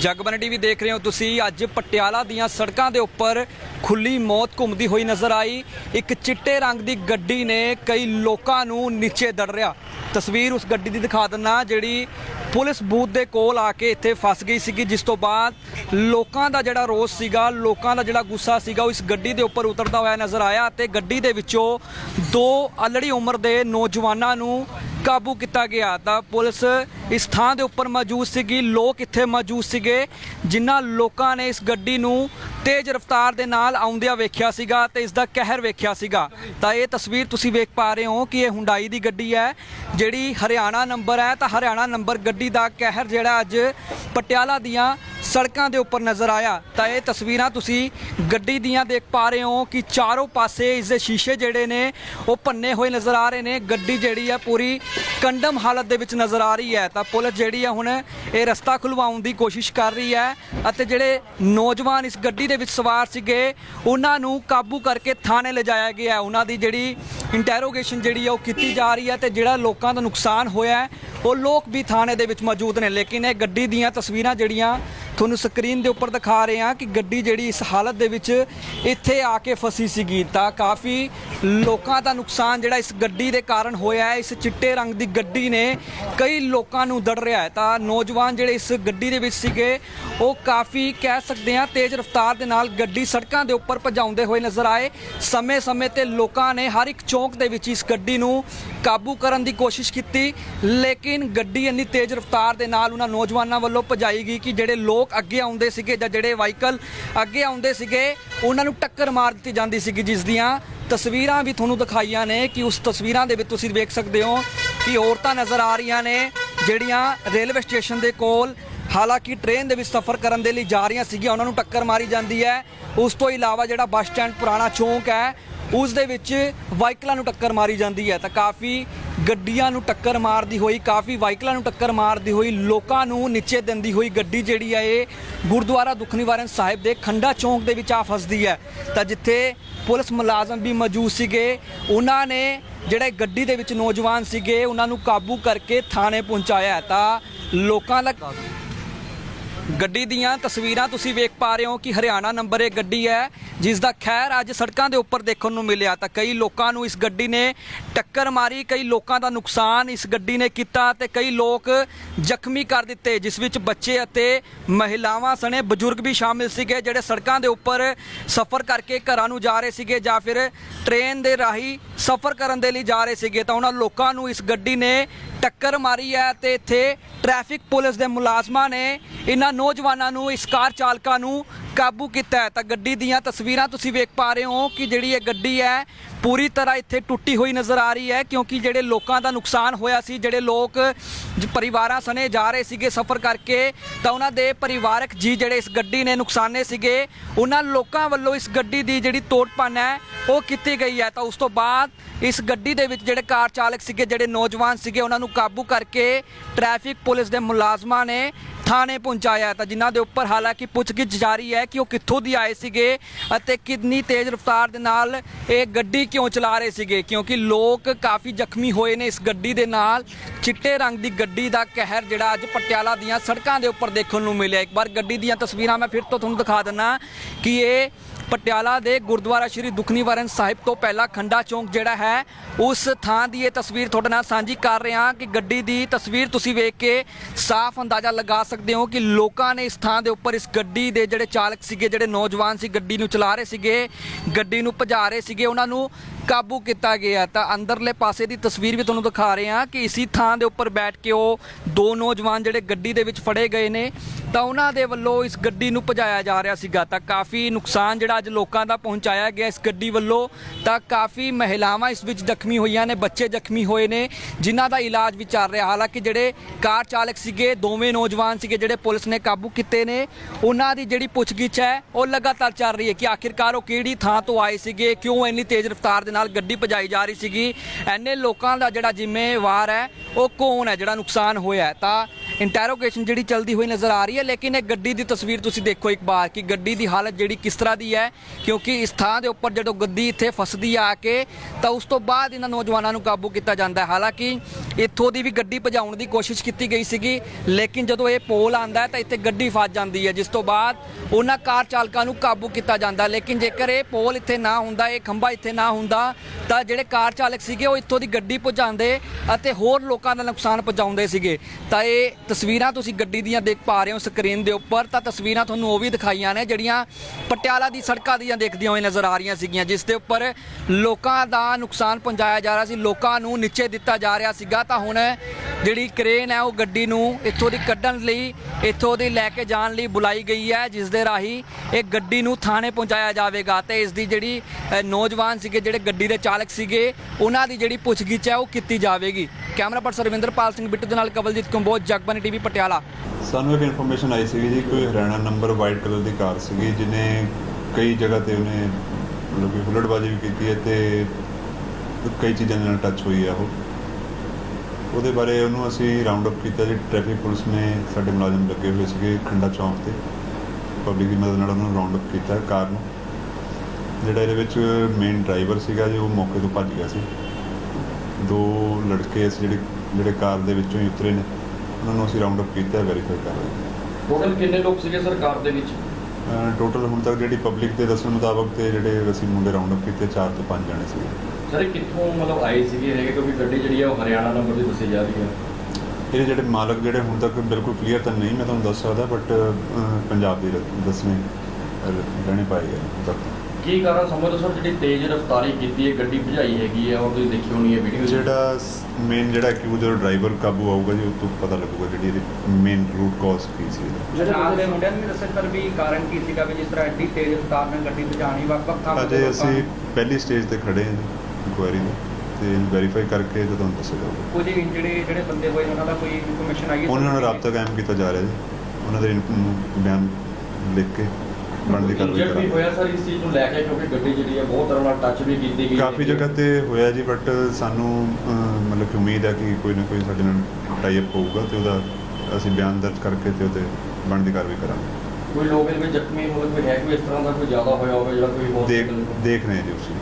ਜਗਬਨ TV ਦੇਖ ਰਹੇ ਹੋ ਤੁਸੀਂ, ਅੱਜ ਪਟਿਆਲਾ ਦੀਆਂ ਸੜਕਾਂ ਦੇ ਉੱਪਰ ਖੁੱਲੀ ਮੌਤ ਘੁੰਮਦੀ ਹੋਈ ਨਜ਼ਰ ਆਈ। ਇੱਕ ਚਿੱਟੇ ਰੰਗ ਦੀ ਗੱਡੀ ਨੇ ਕਈ ਲੋਕਾਂ ਨੂੰ ਨੀਚੇ ਦੜ ਰਿਹਾ ਤਸਵੀਰ ਉਸ ਗੱਡੀ ਦੀ ਦਿਖਾ ਦਿੰਨਾ ਜਿਹੜੀ ਪੁਲਿਸ ਬੂਥ ਦੇ ਕੋਲ ਆ ਕੇ ਇੱਥੇ ਫਸ ਗਈ ਸੀਗੀ, ਜਿਸ ਤੋਂ ਬਾਅਦ ਲੋਕਾਂ ਦਾ ਜਿਹੜਾ ਰੋਸ ਸੀਗਾ, ਲੋਕਾਂ ਦਾ ਜਿਹੜਾ ਗੁੱਸਾ ਸੀਗਾ, ਉਹ ਇਸ ਗੱਡੀ ਦੇ ਉੱਪਰ ਉਤਰਦਾ ਹੋਇਆ ਨਜ਼ਰ ਆਇਆ ਤੇ ਗੱਡੀ ਦੇ ਵਿੱਚੋਂ ਦੋ ਅਲੜੀ ਉਮਰ ਦੇ ਨੌਜਵਾਨਾਂ ਨੂੰ ਕਾਬੂ ਕੀਤਾ ਗਿਆ। ਤਾਂ ਪੁਲਿਸ ਇਸ ਥਾਂ ਦੇ ਉੱਪਰ ਮੌਜੂਦ ਸੀਗੀ। ਲੋਕ ਇੱਥੇ ਮੌਜੂਦ ਸੀਗੇ, ਜਿਨ੍ਹਾਂ ਲੋਕਾਂ ਨੇ ਇਸ ਗੱਡੀ ਨੂੰ ਤੇਜ਼ ਰਫ਼ਤਾਰ ਦੇ ਨਾਲ ਆਉਂਦਿਆਂ ਵੇਖਿਆ ਸੀਗਾ ਤੇ ਇਸ ਦਾ ਕਹਿਰ ਵੇਖਿਆ ਸੀਗਾ। ਤਾਂ ਇਹ ਤਸਵੀਰ ਤੁਸੀਂ ਵੇਖ ਪਾ ਰਹੇ ਹੋ ਕਿ ਇਹ ਹੁੰਡਾਈ ਦੀ ਗੱਡੀ ਹੈ, ਜਿਹੜੀ ਹਰਿਆਣਾ ਨੰਬਰ ਹੈ। ਤਾਂ ਹਰਿਆਣਾ ਨੰਬਰ ਗੱਡੀ ਦਾ ਕਹਿਰ ਜਿਹੜਾ ਅੱਜ ਪਟਿਆਲਾ ਦੀਆਂ ਸੜਕਾਂ ਦੇ ਉੱਪਰ ਨਜ਼ਰ ਆਇਆ। ਤਾਂ ਇਹ ਤਸਵੀਰਾਂ ਤੁਸੀਂ ਗੱਡੀ ਦੀਆਂ ਦੇਖ ਪਾ ਰਹੇ ਹੋ ਕਿ ਚਾਰੋਂ ਪਾਸੇ ਇਸ ਦੇ ਸ਼ੀਸ਼ੇ ਜਿਹੜੇ ਨੇ, ਉਹ ਭੰਨੇ ਹੋਏ ਨਜ਼ਰ ਆ ਰਹੇ ਨੇ। ਗੱਡੀ ਜਿਹੜੀ ਹੈ ਪੂਰੀ ਕੰਡਮ ਹਾਲਤ ਦੇ ਵਿੱਚ ਨਜ਼ਰ ਆ ਰਹੀ ਹੈ। ਤਾਂ ਪੁਲਿਸ ਜਿਹੜੀ ਹੈ ਹੁਣ ਇਹ ਰਸਤਾ ਖੁਲਵਾਉਣ ਦੀ ਕੋਸ਼ਿਸ਼ ਕਰ ਰਹੀ ਹੈ ਅਤੇ ਜਿਹੜੇ ਨੌਜਵਾਨ ਇਸ ਗੱਡੀ ਦੇ ਵਿੱਚ ਸਵਾਰ ਸੀਗੇ, ਉਹਨਾਂ ਨੂੰ ਕਾਬੂ ਕਰਕੇ ਥਾਣੇ ਲਿਜਾਇਆ ਗਿਆ ਉਹਨਾਂ ਦੀ ਜਿਹੜੀ ਇੰਟਰੋਗੇਸ਼ਨ ਜਿਹੜੀ ਆ ਉਹ ਕੀਤੀ ਜਾ ਰਹੀ ਹੈ ਤੇ ਜਿਹੜਾ ਲੋਕਾਂ ਦਾ ਨੁਕਸਾਨ ਹੋਇਆ ਉਹ ਲੋਕ ਵੀ ਥਾਣੇ ਦੇ ਵਿੱਚ ਮੌਜੂਦ ਨੇ। ਲੇਕਿਨ ਇਹ ਗੱਡੀ ਦੀਆਂ ਤਸਵੀਰਾਂ ਜਿਹੜੀਆਂ ਤੁਹਾਨੂੰ ਸਕਰੀਨ ਦੇ ਉੱਪਰ ਦਿਖਾ ਰਹੇ ਹਾਂ ਕਿ ਗੱਡੀ ਜਿਹੜੀ ਇਸ ਹਾਲਤ ਦੇ ਵਿੱਚ ਇੱਥੇ ਆ ਕੇ ਫਸੀ ਸੀਗੀ। ਤਾਂ ਕਾਫੀ ਲੋਕਾਂ ਦਾ ਨੁਕਸਾਨ ਜਿਹੜਾ ਇਸ ਗੱਡੀ ਦੇ ਕਾਰਨ ਹੋਇਆ ਹੈ। ਇਸ ਚਿੱਟੇ ਰੰਗ ਦੀ ਗੱਡੀ ਨੇ ਕਈ ਲੋਕਾਂ ਨੂੰ ਦੜ ਰਿਹਾ ਹੈ। ਤਾਂ ਨੌਜਵਾਨ ਜਿਹੜੇ ਇਸ ਗੱਡੀ ਦੇ ਵਿੱਚ ਸੀਗੇ, ਉਹ ਕਾਫੀ ਕਹਿ ਸਕਦੇ ਹਾਂ ਤੇਜ਼ ਰਫ਼ਤਾਰ ਦੇ ਨਾਲ ਗੱਡੀ ਸੜਕਾਂ ਦੇ ਉੱਪਰ ਭਜਾਉਂਦੇ ਹੋਏ ਨਜ਼ਰ ਆਏ। ਸਮੇਂ-ਸਮੇਂ ਤੇ ਲੋਕਾਂ ਨੇ ਹਰ ਇੱਕ ਚੌਂਕ ਦੇ ਵਿੱਚ ਇਸ ਗੱਡੀ ਨੂੰ ਕਾਬੂ ਕਰਨ ਦੀ ਕੋਸ਼ਿਸ਼ ਕੀਤੀ। ਲੇਕਿਨ ਗੱਡੀ ਇੰਨੀ ਤੇਜ਼ ਰਫ਼ਤਾਰ ਦੇ ਨਾਲ ਉਹਨਾਂ ਨੌਜਵਾਨਾਂ ਵੱਲੋਂ ਭਜਾਈ ਗਈ ਕਿ ਜਿਹੜੇ ਲੋਕ ਅੱਗੇ ਆਉਂਦੇ ਸੀਗੇ ਜਾਂ ਜਿਹੜੇ ਵਾਹੀਕਲ ਅੱਗੇ ਆਉਂਦੇ ਸੀਗੇ, ਉਹਨਾਂ ਨੂੰ ਟੱਕਰ ਮਾਰ ਦਿੱਤੀ ਜਾਂਦੀ ਸੀਗੀ ਜਿਸ ਦੀਆਂ ਤਸਵੀਰਾਂ ਵੀ ਤੁਹਾਨੂੰ ਦਿਖਾਈਆਂ ਨੇ ਕਿ ਉਸ ਤਸਵੀਰਾਂ ਦੇ ਵਿੱਚ ਤੁਸੀਂ ਵੇਖ ਸਕਦੇ ਹੋ ਕਿ ਔਰਤਾਂ ਨਜ਼ਰ ਆ ਰਹੀਆਂ ਨੇ, ਜਿਹੜੀਆਂ ਰੇਲਵੇ ਸਟੇਸ਼ਨ ਦੇ ਕੋਲ ਹਾਲਾਂਕਿ ਟ੍ਰੇਨ ਦੇ ਵਿੱਚ ਸਫ਼ਰ ਕਰਨ ਦੇ ਲਈ ਜਾ ਰਹੀਆਂ ਸੀਗੀਆਂ, ਉਹਨਾਂ ਨੂੰ ਟੱਕਰ ਮਾਰੀ ਜਾਂਦੀ ਹੈ। ਉਸ ਤੋਂ ਇਲਾਵਾ ਜਿਹੜਾ ਬੱਸ ਸਟੈਂਡ ਪੁਰਾਣਾ ਚੌਂਕ ਹੈ, ਉਸ ਦੇ ਵਿੱਚ ਵਾਹੀਕਲਾਂ ਨੂੰ ਟੱਕਰ ਮਾਰੀ ਜਾਂਦੀ ਹੈ ਤਾਂ ਕਾਫੀ ਗੱਡੀਆਂ ਨੂੰ ਟੱਕਰ ਮਾਰਦੀ ਹੋਈ, ਕਾਫੀ ਵਾਹੀਕਲਾਂ ਨੂੰ ਟੱਕਰ ਮਾਰਦੀ ਹੋਈ, ਲੋਕਾਂ ਨੂੰ ਨੀਚੇ ਦਿੰਦੀ ਹੋਈ ਗੱਡੀ ਜਿਹੜੀ ਹੈ ਇਹ ਗੁਰਦੁਆਰਾ ਦੁੱਖ ਨਿਵਾਰਨ ਸਾਹਿਬ ਦੇ ਖੰਡਾ ਚੌਂਕ ਦੇ ਵਿੱਚ ਆ ਫਸਦੀ ਹੈ। ਤਾਂ ਜਿੱਥੇ ਪੁਲਿਸ ਮੁਲਾਜ਼ਮ ਵੀ ਮੌਜੂਦ ਸੀਗੇ, ਉਹਨਾਂ ਨੇ ਜਿਹੜੇ ਗੱਡੀ ਦੇ ਵਿੱਚ ਨੌਜਵਾਨ ਸੀਗੇ, ਉਹਨਾਂ ਨੂੰ ਕਾਬੂ ਕਰਕੇ ਥਾਣੇ ਪਹੁੰਚਾਇਆ ਤਾਂ ਲੋਕਾਂ ਦਾ ਗੱਡੀ ਦੀਆਂ ਤਸਵੀਰਾਂ ਤੁਸੀਂ ਵੇਖ ਪਾ ਰਹੇ ਹੋ ਕਿ ਹਰਿਆਣਾ ਨੰਬਰ ਇਹ ਗੱਡੀ ਹੈ, ਜਿਸ ਦਾ ਖੈਰ ਅੱਜ ਸੜਕਾਂ ਦੇ ਉੱਪਰ ਦੇਖਣ ਨੂੰ ਮਿਲਿਆ। ਤਾਂ ਕਈ ਲੋਕਾਂ ਨੂੰ ਇਸ ਗੱਡੀ ਨੇ ਟੱਕਰ ਮਾਰੀ, ਕਈ ਲੋਕਾਂ ਦਾ ਨੁਕਸਾਨ ਇਸ ਗੱਡੀ ਨੇ ਕੀਤਾ ਤੇ ਕਈ ਲੋਕ ਜ਼ਖਮੀ ਕਰ ਦਿੱਤੇ, ਜਿਸ ਵਿੱਚ ਬੱਚੇ ਅਤੇ ਮਹਿਲਾਵਾਂ ਸਣੇ ਬਜ਼ੁਰਗ ਵੀ ਸ਼ਾਮਿਲ ਸੀਗੇ, ਜਿਹੜੇ ਸੜਕਾਂ ਦੇ ਉੱਪਰ ਸਫ਼ਰ ਕਰਕੇ ਘਰਾਂ ਨੂੰ ਜਾ ਰਹੇ ਸੀਗੇ ਜਾਂ ਫਿਰ ਟ੍ਰੇਨ ਦੇ ਰਾਹੀਂ ਸਫ਼ਰ ਕਰਨ ਦੇ ਲਈ ਜਾ ਰਹੇ ਸੀਗੇ। ਤਾਂ ਉਹਨਾਂ ਲੋਕਾਂ ਨੂੰ ਇਸ ਗੱਡੀ ਨੇ ਟੱਕਰ ਮਾਰੀ ਹੈ ਤੇ ਇੱਥੇ ਟ੍ਰੈਫਿਕ ਪੁਲਿਸ ਦੇ ਮੁਲਾਜ਼ਮਾਂ ਨੇ ਇਹਨਾਂ ਨੌਜਵਾਨਾਂ ਨੂੰ, ਇਸ ਕਾਰ ਚਾਲਕਾਂ ਨੂੰ ਕਾਬੂ ਕੀਤਾ ਹੈ। ਤਾਂ ਗੱਡੀ ਦੀਆਂ ਤਸਵੀਰਾਂ ਤੁਸੀਂ ਵੇਖ ਪਾ ਰਹੇ ਹੋ ਕਿ ਜਿਹੜੀ ਇਹ ਗੱਡੀ ਹੈ, ਪੂਰੀ ਤਰ੍ਹਾਂ ਇੱਥੇ ਟੁੱਟੀ ਹੋਈ ਨਜ਼ਰ ਆ ਰਹੀ ਹੈ, ਕਿਉਂਕਿ ਜਿਹੜੇ ਲੋਕਾਂ ਦਾ ਨੁਕਸਾਨ ਹੋਇਆ ਸੀ, ਜਿਹੜੇ ਲੋਕ ਪਰਿਵਾਰਾਂ ਸਣੇ ਜਾ ਰਹੇ ਸੀਗੇ ਸਫ਼ਰ ਕਰਕੇ, ਤਾਂ ਉਹਨਾਂ ਦੇ ਪਰਿਵਾਰਕ ਜੀ ਜਿਹੜੇ ਇਸ ਗੱਡੀ ਨੇ ਨੁਕਸਾਨੇ ਸੀਗੇ, ਉਹਨਾਂ ਲੋਕਾਂ ਵੱਲੋਂ ਇਸ ਗੱਡੀ ਦੀ ਜਿਹੜੀ ਤੋੜ ਭੰਨ ਹੈ, ਉਹ ਕੀਤੀ ਗਈ ਹੈ। ਤਾਂ ਉਸ ਤੋਂ ਬਾਅਦ ਇਸ ਗੱਡੀ ਦੇ ਵਿੱਚ ਜਿਹੜੇ ਕਾਰ ਚਾਲਕ ਸੀਗੇ, ਜਿਹੜੇ ਨੌਜਵਾਨ ਸੀਗੇ, ਉਹਨਾਂ ਨੂੰ ਕਾਬੂ ਕਰਕੇ ਟ੍ਰੈਫਿਕ ਪੁਲਿਸ ਦੇ ਮੁਲਾਜ਼ਮਾਂ ਨੇ ਥਾਣੇ ਪਹੁੰਚਾਇਆ ਤਾਂ ਜਿਨ੍ਹਾਂ ਦੇ ਉੱਪਰ ਹਾਲਾਂਕਿ ਪੁੱਛਗਿੱਛ ਜਾਰੀ ਹੈ ਕਿ ਉਹ ਕਿੱਥੋਂ ਦੀ ਆਏ ਸੀਗੇ ਅਤੇ ਕਿੰਨੀ ਤੇਜ਼ ਰਫ਼ਤਾਰ ਦੇ ਨਾਲ ਇਹ ਗੱਡੀ ਕਿਉਂ ਚਲਾ ਰਹੇ ਸੀਗੇ? ਕਿਉਂਕਿ ਲੋਕ ਕਾਫੀ ਜ਼ਖਮੀ ਹੋਏ ਨੇ ਇਸ ਗੱਡੀ ਦੇ ਨਾਲ। ਚਿੱਟੇ ਰੰਗ ਦੀ ਗੱਡੀ ਦਾ ਕਹਿਰ ਜਿਹੜਾ ਅੱਜ ਪਟਿਆਲਾ ਦੀਆਂ ਸੜਕਾਂ ਦੇ ਉੱਪਰ ਦੇਖਣ ਨੂੰ ਮਿਲਿਆ। ਇੱਕ ਵਾਰ ਗੱਡੀ ਦੀਆਂ ਤਸਵੀਰਾਂ ਮੈਂ ਫਿਰ ਤੋਂ ਤੁਹਾਨੂੰ ਦਿਖਾ ਦਿੰਨਾ ਕਿ ਇਹ ਪਟਿਆਲਾ ਦੇ ਗੁਰਦੁਆਰਾ ਸ਼੍ਰੀ ਦੁੱਖ ਨਿਵਾਰਨ ਸਾਹਿਬ ਤੋਂ ਪਹਿਲਾਂ ਖੰਡਾ ਚੌਂਕ ਜਿਹੜਾ ਹੈ, ਉਸ ਥਾਂ ਦੀ ਇਹ ਤਸਵੀਰ ਤੁਹਾਡੇ ਨਾਲ ਸਾਂਝੀ ਕਰ ਰਹੇ ਹਾਂ ਕਿ ਗੱਡੀ ਦੀ ਤਸਵੀਰ ਤੁਸੀਂ ਵੇਖ ਕੇ ਸਾਫ਼ ਅੰਦਾਜ਼ਾ ਲਗਾ ਸਕਦੇ ਹੋ ਕਿ ਲੋਕਾਂ ਨੇ ਇਸ ਥਾਂ ਦੇ ਉੱਪਰ ਇਸ ਗੱਡੀ ਦੇ ਜਿਹੜੇ ਚਾਲਕ ਸੀਗੇ, ਜਿਹੜੇ ਨੌਜਵਾਨ ਸੀ, ਗੱਡੀ ਨੂੰ ਚਲਾ ਰਹੇ ਸੀਗੇ, ਗੱਡੀ ਨੂੰ ਭਜਾ ਰਹੇ ਸੀਗੇ, ਉਹਨਾਂ ਨੂੰ ਕਾਬੂ ਕੀਤਾ ਗਿਆ। ਤਾਂ ਅੰਦਰਲੇ ਪਾਸੇ ਦੀ ਤਸਵੀਰ ਵੀ ਤੁਹਾਨੂੰ ਦਿਖਾ ਰਹੇ ਹਾਂ ਕਿ ਇਸੀ ਥਾਂ ਦੇ ਉੱਪਰ ਬੈਠ ਕੇ ਉਹ ਦੋ ਨੌਜਵਾਨ ਜਿਹੜੇ ਗੱਡੀ ਦੇ ਵਿੱਚ ਫੜੇ ਗਏ ਨੇ, ਤਾਂ ਉਹਨਾਂ ਦੇ ਵੱਲੋਂ ਇਸ ਗੱਡੀ ਨੂੰ ਭਜਾਇਆ ਜਾ ਰਿਹਾ ਸੀਗਾ। ਤਾਂ ਕਾਫੀ ਨੁਕਸਾਨ ਜਿਹੜਾ ਅੱਜ ਲੋਕਾਂ ਦਾ ਪਹੁੰਚਾਇਆ ਗਿਆ ਇਸ ਗੱਡੀ ਵੱਲੋਂ। ਤਾਂ ਕਾਫੀ ਮਹਿਲਾਵਾਂ ਇਸ ਵਿੱਚ ਜ਼ਖਮੀ ਹੋਈਆਂ ਨੇ, ਬੱਚੇ ਜ਼ਖਮੀ ਹੋਏ ਨੇ, ਜਿਨ੍ਹਾਂ ਦਾ ਇਲਾਜ ਵੀ ਚੱਲ ਰਿਹਾ। ਹਾਲਾਂਕਿ ਜਿਹੜੇ ਕਾਰ ਚਾਲਕ ਸੀਗੇ, ਦੋਵੇਂ ਨੌਜਵਾਨ ਸੀਗੇ ਜਿਹੜੇ ਪੁਲਿਸ ਨੇ ਕਾਬੂ ਕੀਤੇ ਨੇ, ਉਹਨਾਂ ਦੀ ਜਿਹੜੀ ਪੁੱਛਗਿੱਛ ਹੈ, ਉਹ ਲਗਾਤਾਰ ਚੱਲ ਰਹੀ ਹੈ ਕਿ ਆਖਿਰਕਾਰ ਉਹ ਕਿਹੜੀ ਥਾਂ ਤੋਂ ਆਏ ਸੀਗੇ, ਕਿਉਂ ਇੰਨੀ ਤੇਜ਼ ਰਫ਼ਤਾਰ ਦੇ ਨਾਲ ਗੱਡੀ ਭਜਾਈ ਜਾ ਰਹੀ ਸੀਗੀ। ਐਨੇ ਲੋਕਾਂ ਦਾ ਜਿਹੜਾ ਜ਼ਿੰਮੇਵਾਰ ਹੈ, ਉਹ ਕੌਣ ਹੈ ਜਿਹੜਾ ਨੁਕਸਾਨ ਹੋਇਆ ਤਾਂ ਇੰਟਰੋਗੇਸ਼ਨ ਜਿਹੜੀ ਚੱਲਦੀ ਹੋਈ ਨਜ਼ਰ ਆ ਰਹੀ ਹੈ, ਲੇਕਿਨ ਇਹ ਗੱਡੀ ਦੀ ਤਸਵੀਰ ਤੁਸੀਂ ਦੇਖੋ ਇੱਕ ਵਾਰ ਕਿ ਗੱਡੀ ਦੀ ਹਾਲਤ ਜਿਹੜੀ ਕਿਸ ਤਰ੍ਹਾਂ ਦੀ ਹੈ, ਕਿਉਂਕਿ ਇਸ ਥਾਂ ਦੇ ਉੱਪਰ ਜਦੋਂ ਗੱਡੀ ਇੱਥੇ ਫਸਦੀ ਆ ਕੇ, ਤਾਂ ਉਸ ਤੋਂ ਬਾਅਦ ਇਹਨਾਂ ਨੌਜਵਾਨਾਂ ਨੂੰ ਕਾਬੂ ਕੀਤਾ ਜਾਂਦਾ ਹੈ। ਹਾਲਾਂਕਿ ਇੱਥੋਂ ਦੀ ਵੀ ਗੱਡੀ ਭਜਾਉਣ ਦੀ ਕੋਸ਼ਿਸ਼ ਕੀਤੀ ਗਈ ਸੀਗੀ, ਲੇਕਿਨ ਜਦੋਂ ਇਹ ਪੋਲ ਆਂਦਾ ਤਾਂ ਇੱਥੇ ਗੱਡੀ ਫਸ ਜਾਂਦੀ ਹੈ, ਜਿਸ ਤੋਂ ਬਾਅਦ ਉਹਨਾਂ ਕਾਰ ਚਾਲਕਾਂ ਨੂੰ ਕਾਬੂ ਕੀਤਾ ਜਾਂਦਾ ਲੇਕਿਨ ਜੇਕਰ ਇਹ ਪੋਲ ਇੱਥੇ ਨਾ ਹੁੰਦਾ, ਇਹ ਖੰਭਾ ਇੱਥੇ ਨਾ ਹੁੰਦਾ, ਤਾਂ ਜਿਹੜੇ ਕਾਰ ਚਾਲਕ ਸੀਗੇ, ਉਹ ਇੱਥੋਂ ਦੀ ਗੱਡੀ ਪਹੁੰਚਾਉਂਦੇ ਅਤੇ ਹੋਰ ਲੋਕਾਂ ਦਾ ਨੁਕਸਾਨ ਪਹੁੰਚਾਉਂਦੇ ਸੀਗੇ। ਤਾਂ ਇਹ ਤਸਵੀਰਾਂ ਤੁਸੀਂ ਗੱਡੀ ਦੀਆਂ ਦੇਖ ਪਾ ਰਹੇ ਹੋ ਸਕਰੀਨ ਦੇ ਉੱਪਰ, ਤਾਂ ਤਸਵੀਰਾਂ ਤੁਹਾਨੂੰ ਉਹ ਵੀ ਦਿਖਾਈਆਂ ਨੇ ਜਿਹੜੀਆਂ ਪਟਿਆਲਾ ਦੀ ਸੜਕਾਂ ਦੀਆਂ ਦੇਖਦੀਆਂ ਹੋਏ ਨਜ਼ਰ ਆ ਰਹੀਆਂ ਸੀਗੀਆਂ, ਜਿਸ ਦੇ ਉੱਪਰ ਲੋਕਾਂ ਦਾ ਨੁਕਸਾਨ ਪਹੁੰਚਾਇਆ ਜਾ ਰਿਹਾ ਸੀ, ਲੋਕਾਂ ਨੂੰ ਨੀਚੇ ਦਿੱਤਾ ਜਾ ਰਿਹਾ ਸੀਗਾ, ਤਾਂ ਹੁਣ ਜਿਹੜੀ ਕ੍ਰੇਨ ਹੈ ਉਹ ਗੱਡੀ ਨੂੰ ਇੱਥੋਂ ਦੀ ਕੱਢਣ ਲਈ, ਇੱਥੋਂ ਦੀ ਲੈ ਕੇ ਜਾਣ ਲਈ ਬੁਲਾਈ ਗਈ ਹੈ, ਜਿਸ ਦੇ ਰਾਹੀਂ ਇਹ ਗੱਡੀ ਨੂੰ ਥਾਣੇ ਪਹੁੰਚਾਇਆ ਜਾਵੇਗਾ ਤੇ ਇਸ ਦੀ ਜਿਹੜੀ ਨੌਜਵਾਨ ਸੀਗੇ, ਜਿਹੜੇ ਗੱਡੀ ਦੇ ਚਾਲਕ ਸੀਗੇ, ਉਹਨਾਂ ਦੀ ਜਿਹੜੀ ਪੁੱਛਗਿੱਛ ਹੈ ਉਹ ਕੀਤੀ ਜਾਵੇਗੀ। ਕੈਮਰਾ ਪਰਸਨ ਰਵਿੰਦਰਪਾਲ ਸਿੰਘ ਬਿੱਟੂ ਦੇ ਨਾਲ ਕਵਲਜੀਤ ਕੰਬੋਜ ਜਗ ਜਗਬਾਨੀ ਟੀਵੀ ਪਟਿਆਲਾ। ਸਾਨੂੰ ਇੱਕ ਇਨਫੋਰਮੇਸ਼ਨ ਆਈ ਸੀਗੀ ਜੀ, ਕੋਈ ਹਰਿਆਣਾ ਨੰਬਰ ਵਾਈਟ ਕਲਰ ਦੀ ਕਾਰ ਸੀਗੀ, ਜਿਹਨੇ ਕਈ ਜਗ੍ਹਾ ਤੇ ਉਹਨੇ ਮਤਲਬ ਕਿ ਹੁੱਲੜਬਾਜ਼ੀ ਵੀ ਕੀਤੀ ਹੈ ਤੇ ਕਈ ਚੀਜ਼ਾਂ ਨਾਲ ਟੱਚ ਹੋਈ ਆ ਉਹ। ਉਹਦੇ ਬਾਰੇ ਉਹਨੂੰ ਅਸੀਂ ਰਾਉਂਡ ਅਪ ਕੀਤਾ ਜੀ ਟ੍ਰੈਫਿਕ ਪੁਲਿਸ ਨੇ ਸਾਡੇ ਮੁਲਾਜ਼ਮ ਲੱਗੇ ਹੋਏ ਸੀਗੇ ਖੰਡਾ ਚੌਂਕ ਤੇ। ਪਬਲਿਕ ਦੀ ਮਦਦ ਨਾਲ ਉਹਨੂੰ ਰਾਉਂਡ ਅਪ ਕੀਤਾ ਕਾਰ ਨੂੰ। ਜਿਹੜਾ ਇਹਦੇ ਵਿੱਚ ਮੇਨ ਡਰਾਈਵਰ ਸੀਗਾ ਜੀ, ਉਹ ਮੌਕੇ ਤੋਂ ਭੱਜ ਗਿਆ ਸੀ। ਦੋ ਲੜਕੇ ਜਿਹੜੇ ਜਿਹੜੇ ਕਾਰ ਦੇ ਵਿੱਚੋਂ ਹੀ ਉਤਰੇ ਨੇ। ਉਹਨਾਂ ਨੂੰ ਅਸੀਂ ਰਾਉਂਡ ਅਪ ਕੀਤਾ ਵੈਰੀਫਾਈ ਕਰ ਰਹੇ ਹਾਂ। ਟੋਟਲ ਕਿੰਨੇ ਲੋਕ ਸੀਗੇ ਸਰਕਾਰ ਦੇ ਵਿੱਚ? ਟੋਟਲ ਹੁਣ ਤੱਕ ਜਿਹੜੀ ਪਬਲਿਕ ਦੇ ਦੱਸਣ ਮੁਤਾਬਕ ਤੇ ਜਿਹੜੇ ਅਸੀਂ ਮੁੰਡੇ ਰਾਉਂਡ ਅਪ ਕੀਤੇ 4 ਤੋਂ 5 ਜਣੇ ਸੀ ਸਰ ਇਹ ਕਿੱਥੋਂ ਮਤਲਬ ਆਏ ਸੀਗੇ? ਹੈਗੇ ਕਿਉਂਕਿ ਗੱਡੀ ਜਿਹੜੀ ਹੈ ਉਹ ਹਰਿਆਣਾ ਨੰਬਰ ਦੀ ਦੱਸੀ ਜਾ ਰਹੀ ਹੈ ਇਹ ਜਿਹੜੇ ਮਾਲਕ ਜਿਹੜੇ ਹੁਣ ਤੱਕ ਬਿਲਕੁਲ ਕਲੀਅਰ ਤਾਂ ਨਹੀਂ ਮੈਂ ਤੁਹਾਨੂੰ ਦੱਸ ਸਕਦਾ ਬਟ ਪੰਜਾਬ ਦੇ ਦੱਸਣੇ ਰ- ਰਹਿਣੇ ਪਾਏ ਗਏ ਹੁਣ ਤੱਕ। ਕੀ ਕਾਰਨ? ਸਮਝਦੇ ਸਰ ਜਿਹੜੀ ਤੇਜ਼ ਰਫ਼ਤਾਰੀ ਕੀਤੀ ਹੈ ਗੱਡੀ ਭਜਾਈ ਹੈਗੀ ਹੈ ਔਰ ਤੁਸੀਂ ਦੇਖੀ ਹੋਣੀ ਹੈ ਵੀਡੀਓ ਜਿਹੜਾ ਮੇਨ ਜਿਹੜਾ ਐਕਿਊਜ਼ ਡਰਾਈਵਰ ਕਾਬੂ ਆਊਗਾ ਜੀ ਉਹ ਤੋਂ ਪਤਾ ਲੱਗੂਗਾ ਜਿਹੜੀ ਇਹਦੀ ਮੇਨ ਰੂਟ ਕਾਜ਼ ਕੀ ਸੀ ਇਹਦਾ। ਜਿਹੜੇ ਨਾਲ ਦੇ ਮੁੰਡਿਆਂ ਨੇ ਵੀ ਦੱਸਿਆ ਸਰ ਵੀ ਕਾਰਨ ਕੀ ਸੀਗਾ ਵੀ ਜਿਸ ਤਰ੍ਹਾਂ ਐਡੀ ਤੇਜ਼ ਰਫ਼ਤਾਰ ਨਾਲ ਗੱਡੀ ਭਜਾਣੀ ਵੱਖ-ਵੱਖ ਥਾਵਾਂ ਅਜੇ ਅਸੀਂ ਪਹਿਲੀ ਸਟੇਜ ਤੇ ਖੜੇ ਹਾਂ ਇਨਕੁਆਇਰੀ ਦੇ ਤੇ ਵੈਰੀਫਾਈ ਕਰਕੇ ਤੇ ਤੁਹਾਨੂੰ ਦੱਸਿਆ ਜਾਊਗਾ। ਕੁਝ ਜਿਹੜੇ ਜਿਹੜੇ ਬੰਦੇ ਹੋਏ ਉਹਨਾਂ ਦਾ ਕੋਈ ਇਨਫੋਰਮੇਸ਼ਨ ਆਈ ਹੈ ਉਹਨਾਂ ਨਾਲ ਰਾਬਤਾ ਕਾਇਮ ਕੀਤਾ ਜਾ ਰਿਹਾ ਜੀ। ਉਹਨਾਂ ਦੇ ਇਨ- ਬਿਆਨ ਲਿਖ ਕੇ ਬਣਦੀ ਕਾਰਵਾਈ ਇੰਜਰਡ ਵੀ ਕਰਾਂਗੇ। ਹੋਇਆ ਸਰ ਇਸ ਚੀਜ਼ ਨੂੰ ਲੈ ਕੇ ਕਿਉਂਕਿ ਗੱਡੀ ਜਿਹੜੀ ਹੈ ਬਹੁਤ ਤਰ੍ਹਾਂ ਨਾਲ ਟੱਚ ਵੀ ਕੀਤੀ ਗਈ ਕਾਫੀ। ਜਗ੍ਹਾ ਤੇ ਹੋਇਆ ਜੀ ਬਟ ਸਾਨੂੰ ਅਹ, ਮਤਲਬ ਕਿ ਉਮੀਦ ਹੈ ਕਿ ਕੋਈ ਨਾ ਕੋਈ ਸਾਡੇ ਨਾਲ ਟਾਈ ਅਪ ਹੋਊਗਾ ਤੇ ਉਹਦਾ ਅਸੀਂ ਬਿਆਨ ਦਰਜ ਕਰਕੇ ਤੇ ਉਹਦੇ ਬਣਦੀ ਕਾਰਵਾਈ ਕਰਾਂਗੇ। ਕੋਈ ਲੋਕ ਇਹਦੇ ਵਿੱਚ ਜ਼ਖਮੀ ਮਤਲਬ ਕੋਈ ਹੈ ਕੋਈ ਇਸ ਤਰ੍ਹਾਂ ਦਾ ਕੋਈ ਜ਼ਿਆਦਾ ਹੋਇਆ ਹੋਵੇ ਜਿਹੜਾ ਕੋਈ ਦੇਖ hospital- ਦੇਖ ਰਹੇ ਹਾਂ ਜੀ ਉਸੇ